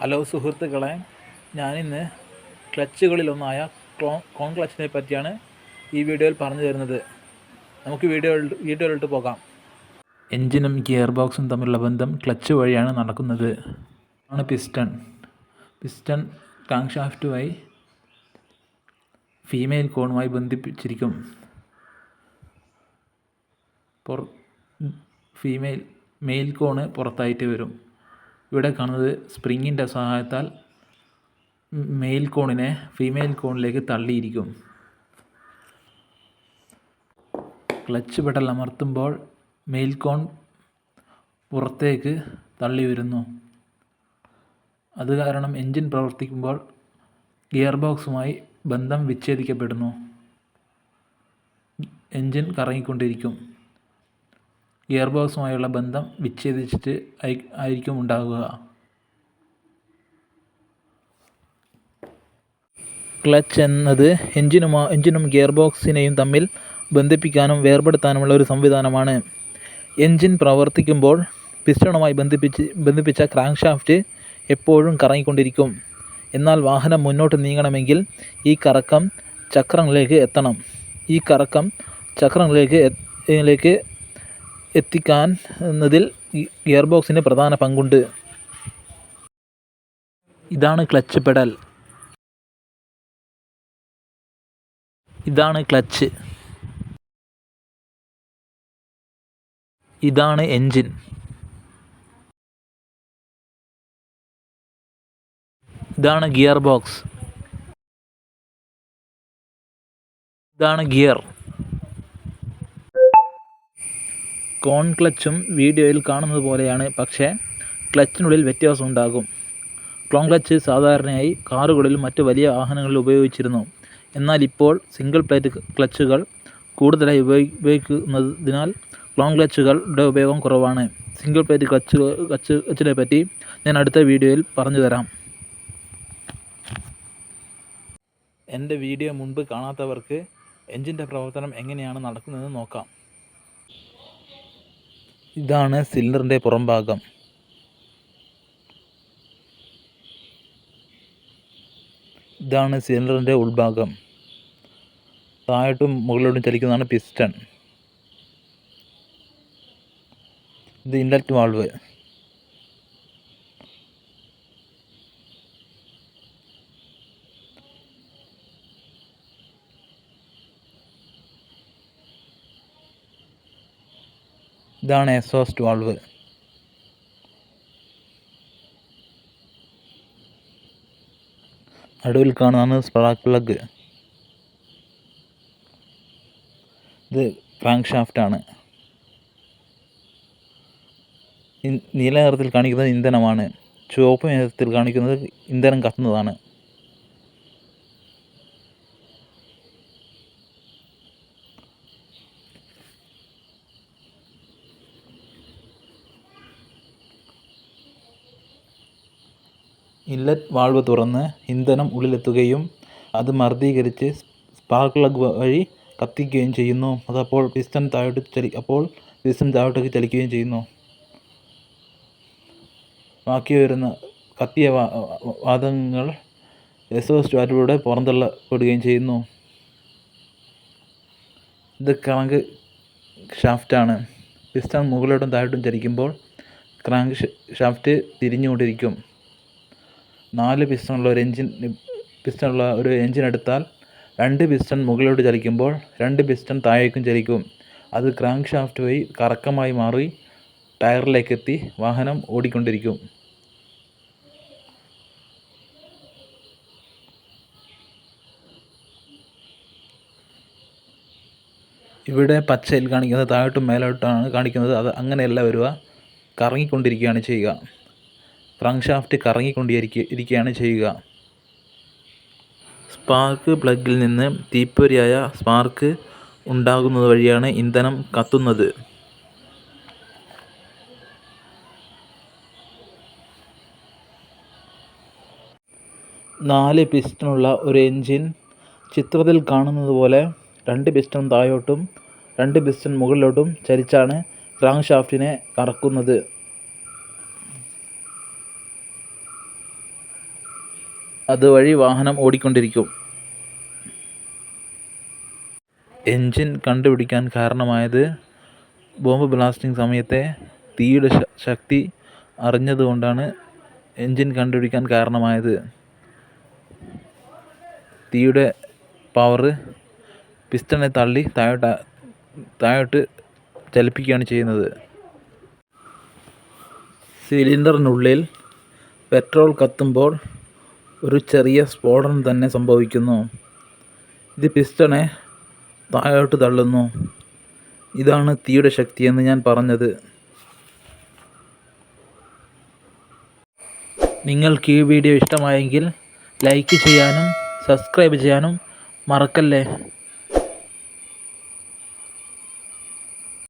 Hello സുഹൃത്തുക്കളെ ഞാനിന്ന് ക്ലച്ചുകളിലൊന്നായ ക്ലോ കോൺ ക്ലച്ചിനെ പറ്റിയാണ് ഈ വീഡിയോയിൽ പറഞ്ഞു തരുന്നത്. നമുക്ക് വീഡിയോ വീഡിയോയിലോട്ട് പോകാം. എൻജിനും ഗിയർ ബോക്സും തമ്മിലുള്ള ബന്ധം ക്ലച്ച് വഴിയാണ് നടക്കുന്നത്. ആണ് പിസ്റ്റൺ. പിസ്റ്റൺ ടാങ്ക് ഷാഫ്റ്റുമായി ഫീമെയിൽ കോണുമായി ബന്ധിപ്പിച്ചിരിക്കും. പുറ ഫീമെയിൽ മെയിൽ കോണ് പുറത്തായിട്ട് വരും. ഇവിടെ കാണുന്നത് സ്പ്രിങ്ങിന്റെ സഹായത്താൽ മെയിൽ കോണിനെ ഫീമെയിൽ കോണിലേക്ക് തള്ളിയിരിക്കും. ക്ലച്ച് പെടൽ അമർത്തുമ്പോൾ മെയിൽ കോൺ പുറത്തേക്ക് തള്ളി വരുന്നു അത് കാരണം എൻജിൻ പ്രവർത്തിക്കുമ്പോൾ ഗിയർ ബോക്സുമായി ബന്ധം വിച്ഛേദിക്കപ്പെടുന്നു. എൻജിൻ കറങ്ങിക്കൊണ്ടിരിക്കും. ഗിയർ ബോക്സുമായുള്ള ബന്ധം വിച്ഛേദിച്ചിട്ട് ആയിരിക്കും ഉണ്ടാകുക ക്ലച്ച് എന്നത് എഞ്ചിനുമാ എഞ്ചിനും ഗിയർ ബോക്സിനെയും തമ്മിൽ ബന്ധിപ്പിക്കാനും വേർപെടുത്താനുമുള്ള ഒരു സംവിധാനമാണ്. എഞ്ചിൻ പ്രവർത്തിക്കുമ്പോൾ പിസ്റ്റണുമായി ബന്ധിപ്പിച്ച് ബന്ധിപ്പിച്ച ക്രാങ്ക് ഷാഫ്റ്റ് എപ്പോഴും കറങ്ങിക്കൊണ്ടിരിക്കും. എന്നാൽ വാഹനം മുന്നോട്ട് നീങ്ങണമെങ്കിൽ ഈ കറക്കം ചക്രങ്ങളിലേക്ക് എത്തണം. ഈ കറക്കം ചക്രങ്ങളിലേക്ക് എത്തിക്കാൻ എന്നതിൽ ഗിയർ ബോക്സിന് പ്രധാന പങ്കുണ്ട്. ഇതാണ് ക്ലച്ച് പെഡൽ. ഇതാണ് ക്ലച്ച്. ഇതാണ് എൻജിൻ. ഇതാണ് ഗിയർ ബോക്സ് ഇതാണ് ഗിയർ. കോൺ ക്ലച്ചും വീഡിയോയിൽ കാണുന്നത് പോലെയാണ്. പക്ഷേ ക്ലച്ചിനുള്ളിൽ വ്യത്യാസം ഉണ്ടാകും ക്ലോൺ ക്ലച്ച് സാധാരണയായി കാറുകളിലും മറ്റ് വലിയ വാഹനങ്ങളിൽ ഉപയോഗിച്ചിരുന്നു. എന്നാൽ ഇപ്പോൾ സിംഗിൾ പ്ലേറ്റ് ക്ലച്ചുകൾ കൂടുതലായി ഉപയോഗി ഉപയോഗിക്കുന്നതിനാൽ ക്ലോൺ ക്ലച്ചുകളുടെ ഉപയോഗം കുറവാണ്. സിംഗിൾ പ്ലേറ്റ് ക്ലച്ച് ക്ലച്ച് ക്ലച്ചിനെ പറ്റി ഞാൻ അടുത്ത വീഡിയോയിൽ പറഞ്ഞു തരാം എന്റെ വീഡിയോ മുൻപ് കാണാത്തവർക്ക് എഞ്ചിന്റെ പ്രവർത്തനം എങ്ങനെയാണ് നടക്കുന്നതെന്ന് നോക്കാം. ഇതാണ് സിലിണ്ടറിന്റെ പുറംഭാഗം ഇതാണ് സിലിണ്ടറിന്റെ ഉൾഭാഗം. താഴോട്ടും മുകളിലോട്ടും ചലിക്കുന്നതാണ് പിസ്റ്റൺ ഇത് ഇൻഡക്റ്റ് വാൾവ് ഇതാണ് എക്സോസ്റ്റ് വാൾവ്. നടുവിൽ കാണുന്നതാണ് സ്പാർക്ക് പ്ലഗ്. ഇത് ക്രാങ്ക് ഷാഫ്റ്റാണ് നീല നിറത്തിൽ കാണിക്കുന്നത് ഇന്ധനമാണ്. ചുവപ്പ് നിറത്തിൽ കാണിക്കുന്നത് ഇന്ധനം കത്തുന്നതാണ്. ഇൻലെറ്റ് വാൾവ് തുറന്ന് ഇന്ധനം ഉള്ളിലെത്തുകയും അത് മർദ്ദീകരിച്ച് സ്പാർക്ക് പ്ലഗ് വഴി കത്തിക്കുകയും ചെയ്യുന്നു. അതപ്പോൾ പിസ്റ്റൺ താഴോട്ട് ചലി അപ്പോൾ പിസ്റ്റൺ താഴോട്ടേക്ക് ചലിക്കുകയും ചെയ്യുന്നു. ബാക്കി വരുന്ന കത്തിയ വാതകങ്ങൾ എക്സോസ്റ്റ് വാൽവിലൂടെ പുറന്തള്ളപ്പെടുകയും ചെയ്യുന്നു. ഇത് ക്രാങ്ക് ഷാഫ്റ്റാണ്. പിസ്റ്റൺ മുകളിലോട്ടും താഴോട്ടും ചലിക്കുമ്പോൾ ക്രാങ്ക് ഷാഫ്റ്റ് തിരിഞ്ഞുകൊണ്ടിരിക്കും. നാല് പിസ്റ്റണുള്ള ഒരു എൻജിൻ പിസ്റ്റണുള്ള ഒരു എഞ്ചിൻ എടുത്താൽ രണ്ട് പിസ്റ്റൺ മുകളിലോട്ട് ചലിക്കുമ്പോൾ രണ്ട് പിസ്റ്റൺ താഴേക്കും ചലിക്കും. അത് ക്രാങ്ക് ഷാഫ്റ്റ് വഴി കറക്കമായി മാറി ടയറിലേക്ക് എത്തി വാഹനം ഓടിക്കൊണ്ടിരിക്കും. ഇവിടെ പച്ചയിൽ കാണിക്കുന്നത് താഴോട്ടും മേലോട്ടാണ് കാണിക്കുന്നത്. അത് അങ്ങനെയല്ല വരിക. കറങ്ങിക്കൊണ്ടിരിക്കുകയാണ് ചെയ്യുക. ക്രാങ്ക് ഷാഫ്റ്റ് കറങ്ങിക്കൊണ്ടിരിക്കുക ഇരിക്കുകയാണ് ചെയ്യുക. സ്പാർക്ക് പ്ലഗിൽ നിന്ന് തീപ്പൊരിയായ സ്പാർക്ക് ഉണ്ടാകുന്നത് വഴിയാണ് ഇന്ധനം കത്തുന്നത്. നാല് പിസ്റ്റനുള്ള ഒരു എൻജിൻ ചിത്രത്തിൽ കാണുന്നത് പോലെ രണ്ട് പിസ്റ്റൺ താഴോട്ടും രണ്ട് പിസ്റ്റൺ മുകളിലോട്ടും ചലിച്ചാണ് ക്രാങ്ക് ഷാഫ്റ്റിനെ കറക്കുന്നത്. അതുവഴി വാഹനം ഓടിക്കൊണ്ടിരിക്കും. എൻജിൻ കണ്ടുപിടിക്കാൻ കാരണമായത് ബോംബ് ബ്ലാസ്റ്റിംഗ് സമയത്തെ തീയുടെ ശക്തി അറിഞ്ഞതുകൊണ്ടാണ് എൻജിൻ കണ്ടുപിടിക്കാൻ കാരണമായത്. തീയുടെ പവറ് പിസ്റ്റണെ തള്ളി താഴോട്ട് താഴോട്ട് ചലിപ്പിക്കുകയാണ് ചെയ്യുന്നത്. സിലിണ്ടറിനുള്ളിൽ പെട്രോൾ കത്തുമ്പോൾ ഒരു ചെറിയ സ്ഫോടനം തന്നെ സംഭവിക്കുന്നു. ഇത് പിസ്റ്റണെ താഴോട്ട് തള്ളുന്നു. ഇതാണ് തീയുടെ ശക്തിയെന്ന് ഞാൻ പറഞ്ഞത്. നിങ്ങൾക്ക് ഈ വീഡിയോ ഇഷ്ടമായെങ്കിൽ ലൈക്ക് ചെയ്യാനും സബ്സ്ക്രൈബ് ചെയ്യാനും മറക്കല്ലേ?